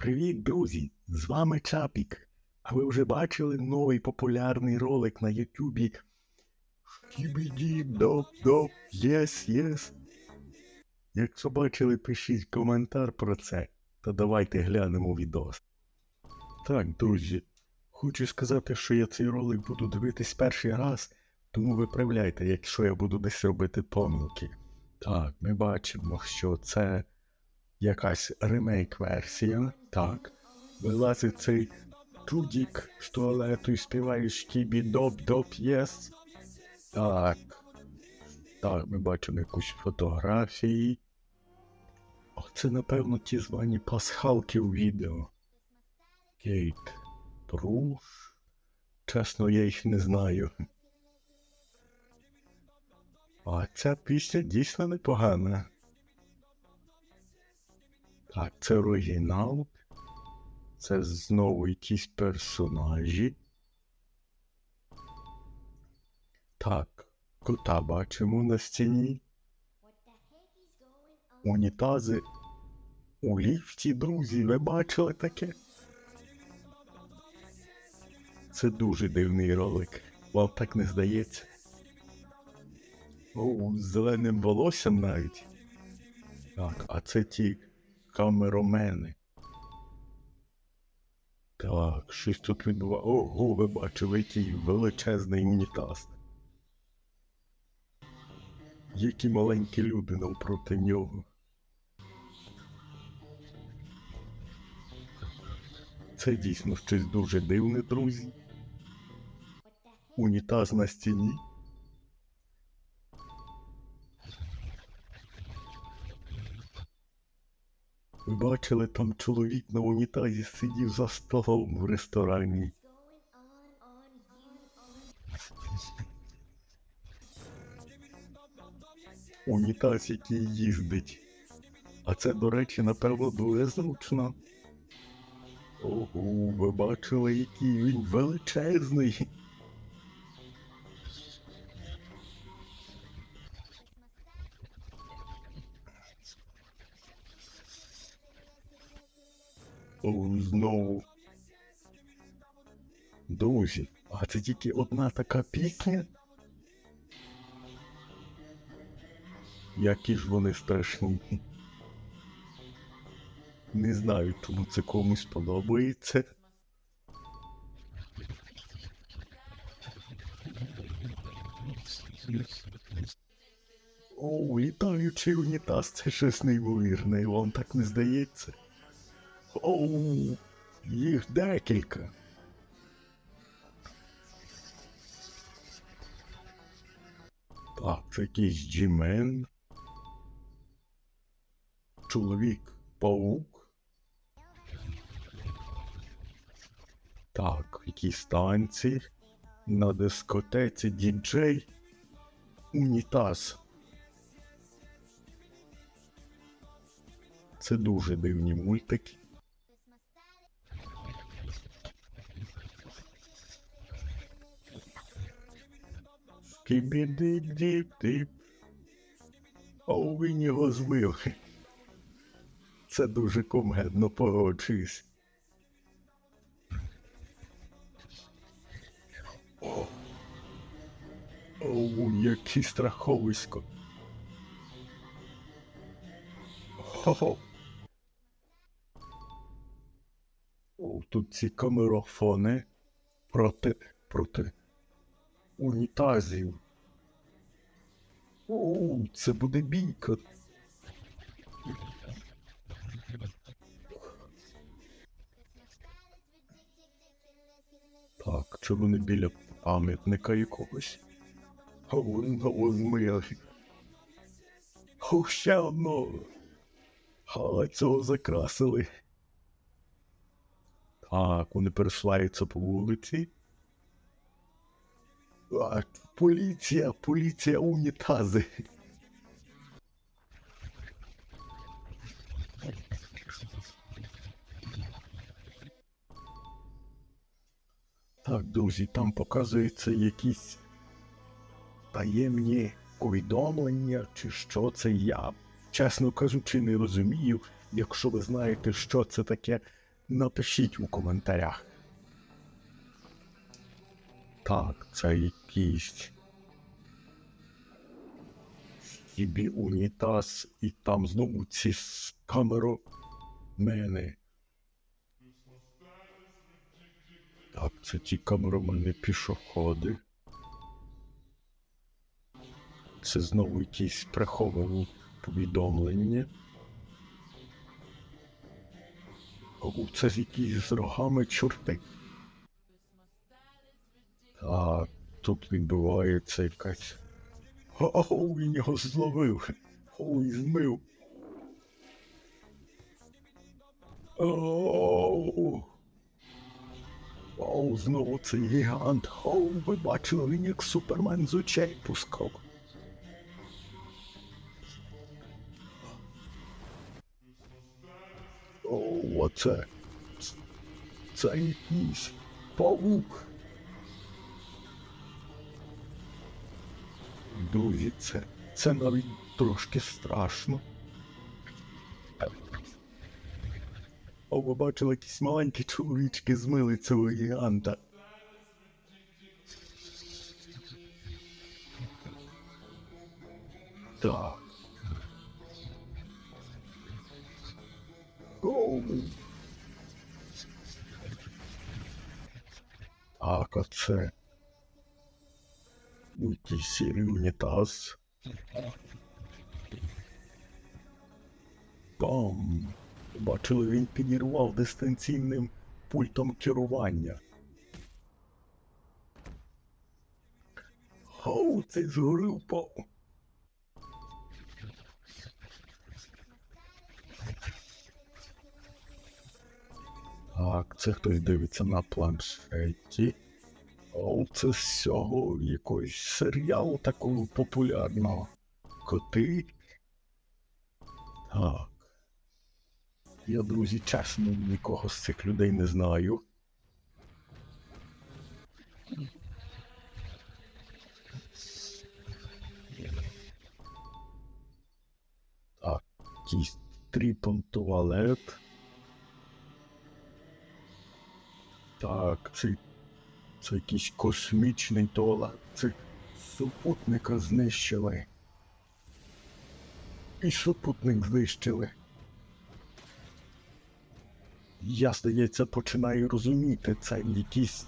Привіт, друзі! З вами Чапік. А ви вже бачили новий популярний ролик на Ютубі? Єс, єс. Якщо бачили, пишіть коментар про це, та давайте глянемо відос. Так, друзі, хочу сказати, що я цей ролик буду дивитись перший раз, тому виправляйте, якщо я буду десь робити помилки. Так, ми бачимо, що це якась ремейк-версія. Так. Вилазить цей чудік з туалету і співає шкібі доп доп єс. Так. Так, ми бачимо якусь фотографії. О, це, напевно, ті звані пасхалки у відео. Кейт Бруш. Чесно, я їх не знаю. А ця пісня дійсно непогана. Так, це оригінал. Це знову якісь персонажі. Так, кота бачимо на стіні. Унітази. У ліфті, друзі, ви бачили таке? Це дуже дивний ролик. Вам так не здається? О, з зеленим волоссям навіть. Так, а це ті камеромени. Так, щось тут відбувається. Ого, ви бачили, який величезний унітаз. Які маленькі люди навпроти нього. Це дійсно щось дуже дивне, друзі. Унітаз на стіні. Бачили, там чоловік на унітазі сидів за столом в ресторані. Унітаз, який їздить. А це, до речі, напевно, дуже зручно. Ого, ви бачили, який він величезний. Знову. Друзі, а це тільки одна така пісня? Які ж вони страшні. Не знаю, чому це комусь подобається. О, літаючий унітаз, це щось неймовірне, вам так не здається? Оу, їх декілька. Так, це якийсь джімен. Чоловік паук. Так, якісь танці. На дискотеці діджей. Унітаз. Це дуже дивні мультики. Скібіди-діп-діп. О, він його злив. Це дуже кумедно погоджуюсь. О, О, який страховисько. Хо-хо. О, тут ці камерафони проти, проти унітазів. О, це буде бійка. Так, чому не біля пам'ятника якогось? О, ну, ми. О, ще одного. А цього закрасили. Так, вони пересуваються по вулиці. Поліція, поліція, унітази. Так, друзі, там показуються якісь таємні повідомлення, чи що це я. Чесно кажучи, не розумію. Якщо ви знаєте, що це таке, Напишіть у коментарях. Так, це якийсь. Хібі унітаз, і там знову ці камеромени. Так, це ті камеромени пішоходи. Це знову якісь приховані повідомлення. О, це якісь з рогами чорти. Так, тут відбувається якась. О, він його зловив. О, і змив. Оу. Оу, знову цей гігант. Оу, ви бачили, він як супермен з очей пускав. Оу, оце. Це якийсь павук. Друзі, це, це навіть трошки страшно. О, ви бачили, якісь маленькі чоловічки змили цього гіганта. Так. Оу. Так, а сірий унітаз. Бам! Бачили, він підірвав дистанційним пультом керування. Оу, цей згори впав. Так, це хтось дивиться на планшеті. Це з цього якогось серіалу такого популярного. Коти. Так. Я, друзі, чесно, нікого з цих людей не знаю. Так, якийсь тріпон туалет. Так, це, це якийсь космічний туалет. Це супутника знищили. І супутник знищили. Я, здається, починаю розуміти, це якісь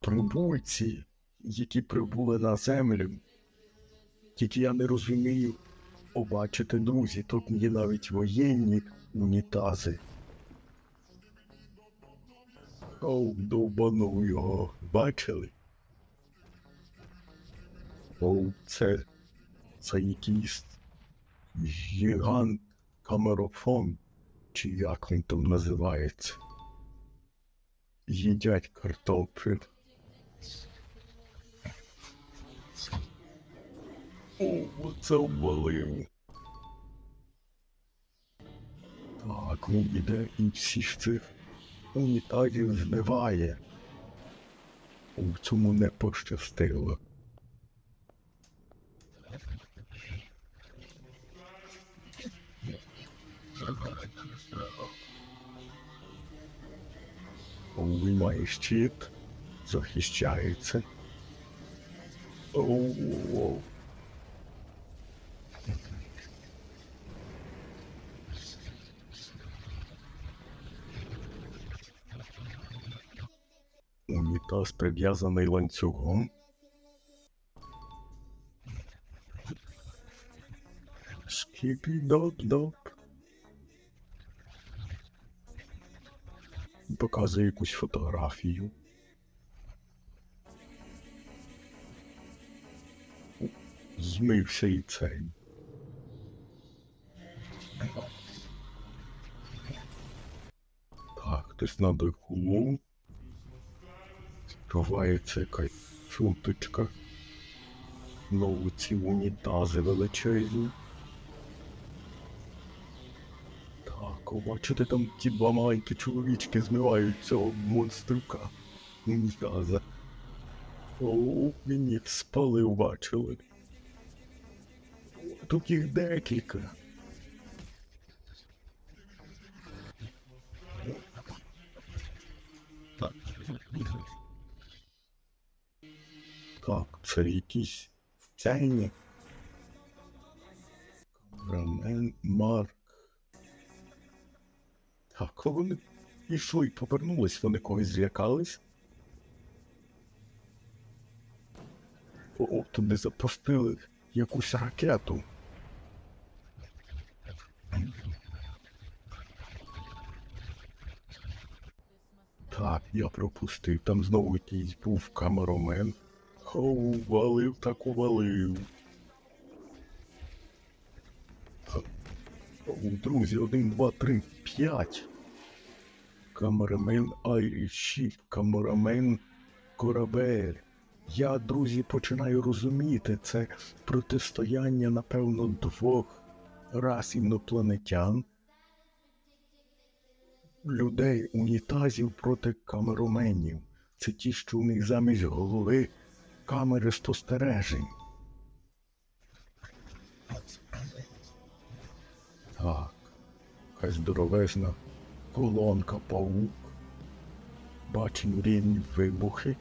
прибульці, які прибули на землю. Тільки я не розумію, побачите, друзі, тут є навіть воєнні унітази. Оу, довбанув його, бачили? Оу, це, це якийсь гігант камерофон, чи як він там називається. Їдять картоплю. О, оце обвалив. Так, він іде і всіх цих унітазів зливає. У цьому не пощастило. Він має щит, захищається. Оу. Унітаз прив'язаний ланцюгом. Скіпі-доп-доп. Показує якусь фотографію. Змився і цей. Так, хтось на даху відкривається якась футочка. Знову ці унітази величезні. Так, бачите, там ті два маленькі чоловічки змивають цього монструка. Унітаза. О, мені спалив, бачили. Тут їх декілька. Так. Це якісь вчені. Камерамен Марк. Так, коли вони йшли і повернулись, вони когось злякались. О, туди запустили якусь ракету. Так, я пропустив. Там знову якийсь був камерамен. Оу, валив так увалив. Друзі, один, два, три, п'ять. Камерамен Айріші, камерамен корабель. Я, друзі, починаю розуміти, це протистояння, напевно, двох рас інопланетян. Людей, унітазів проти камероменів. Це ті, що у них замість голови камери спостережень. Так, якась здоровезна колонка паук. Бачимо рівні вибухи,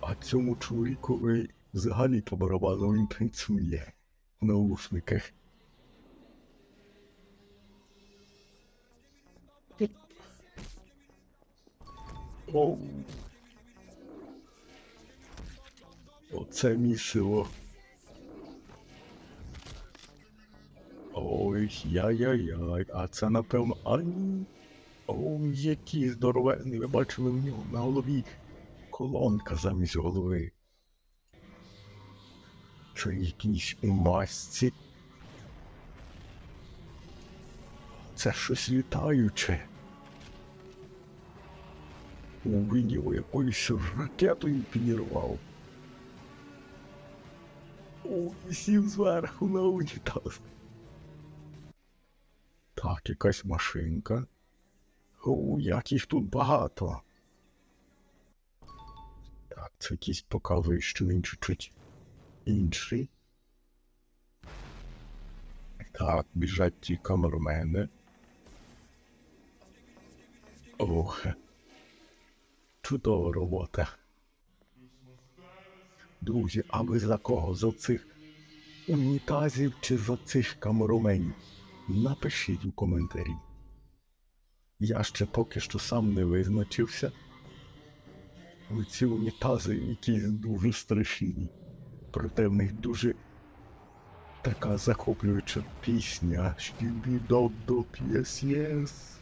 а цьому чоловікові взагалі по барабану він танцює в наушниках. Оу. Оце місиво. Ой, яй-яй-яй, а це напевно. Ай. Ой, який здоровенний, ви бачили в нього на голові колонка замість голови. Чи якийсь у масці? Це щось літаюче. Його якоюсь ракетою підірвав. Сів зверху на унітаз. Так, якась машинка. О, як їх тут багато. Так, це якийсь показує, що він чуть-чуть інший. Так, біжать ті камермени. Ох. Чудова робота. Друзі, а ви за кого? За цих унітазів чи за цих камероменів? Напишіть у коментарі. Я ще поки що сам не визначився. Ці унітази якісь дуже страшні. Проте в них дуже така захоплююча пісня. Щібі-доп-доп, єс-єс.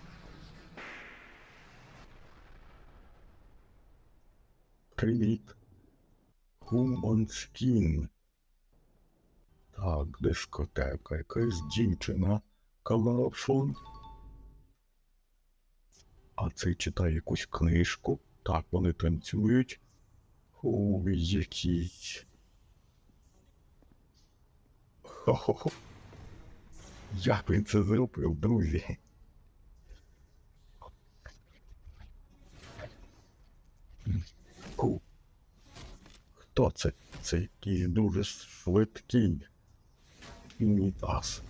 Привіт. Human Skin. Так, дискотека, якась дівчина. Калафон. А цей читає якусь книжку. Так, вони танцюють. Ой, якісь. Хо-хо-хо. Як він це зробив, друзі? Ку. Хто це? Це якийсь дуже швидкий унітаз.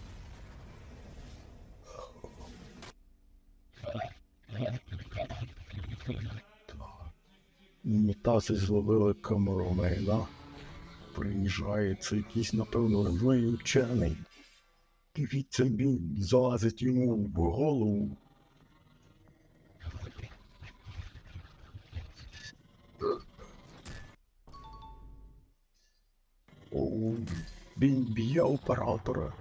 Унітази зловили камеромена. Приїжджає це якийсь, напевно, злий учений. Дивіться, він залазить йому в голову. Він б'є оператора.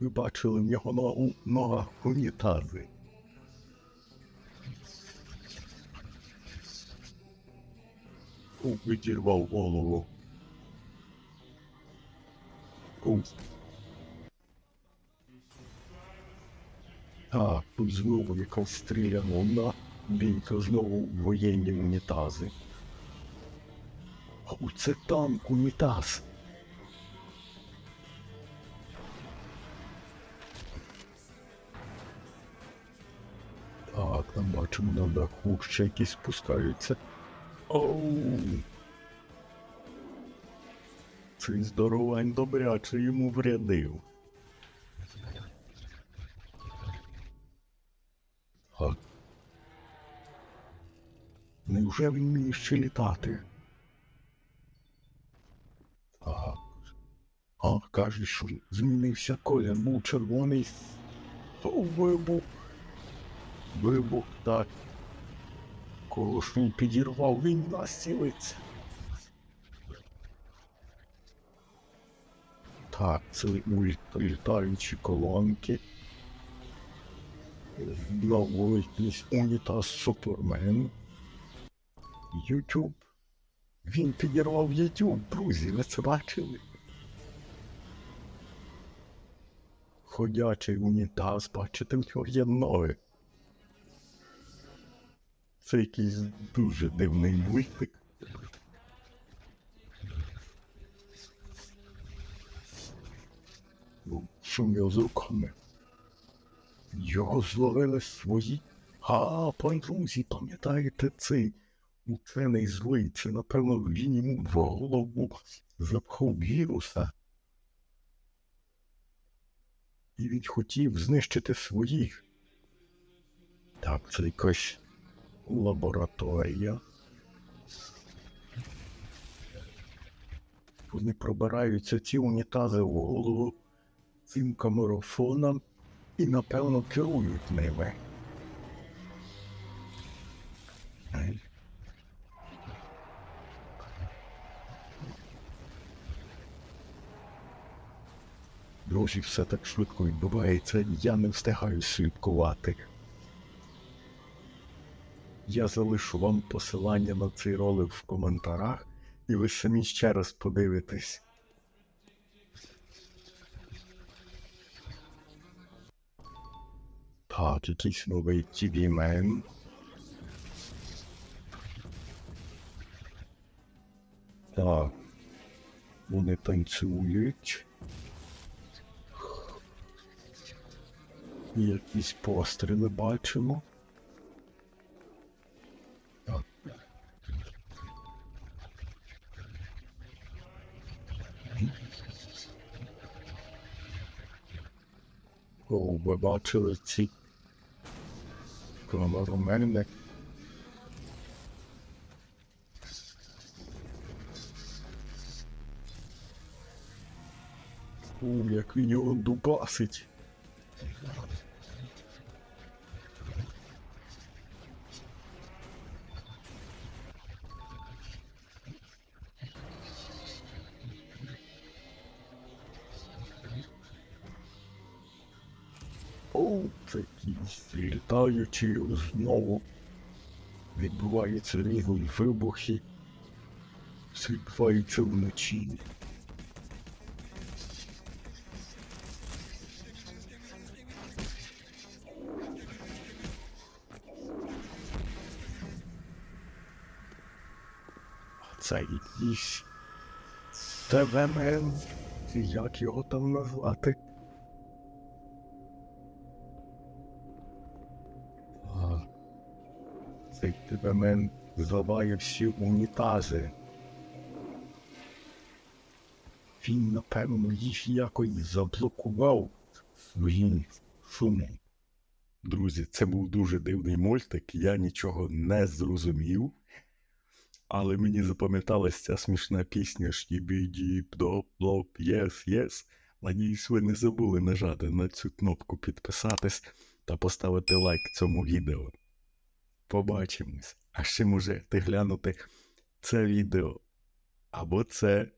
Ви бачили в нього ногу, нога унітази. О, відірвав голову. Так, тут знову якась стріляна бійка, знову воєнні унітази. О, це танк унітаз. Так, там бачимо на даху ще якісь спускаються. Оу. Цей здоровань добряче йому врядив. Невже він вміє ще літати? А, каже, що змінився колір, був червоний. То вибух. Вибух, так. Він підірвав, він нас цілиться. Так, це літаючі колонки. Якийсь унітаз Супермен. Ютуб. Він підірвав Ютуб, друзі, ви це бачили? Ходячий унітаз, бачите, в нього є ноги. Це якийсь дуже дивний мультик. Що в нього з руками? Його зловили свої. А, пан друзі, пам'ятаєте цей учений злий, це, напевно, він йому в голову запхав віруса. І він хотів знищити своїх. Так, це якась лабораторія. Вони пробираються ці унітази в голову цим камерафоном і, напевно, керують ними. Друзі, все так швидко відбувається, я не встигаю слідкувати. Я залишу вам посилання на цей ролик в коментарях, і ви самі ще раз подивитесь. Так, якийсь новий TV мен. Так. Вони танцюють. Якісь постріли бачимо. О, ви бачили ці камераменник. У, як він його дубасить. Такі літаючі знову відбуваються різні вибухи, відбувається вночі. Це якийсь ТВМ, як його там назвати? ТВМ зливає всі унітази. Він, напевно, їх якось заблокував своїм шумом. Друзі, це був дуже дивний мультик, я нічого не зрозумів. Але мені запам'яталась ця смішна пісня «Шкібі-діп, доп, доп, єс, єс». Надіюсь, ви не забули нажати на цю кнопку підписатись та поставити лайк цьому відео. Побачимось. А ще можете глянути це відео або це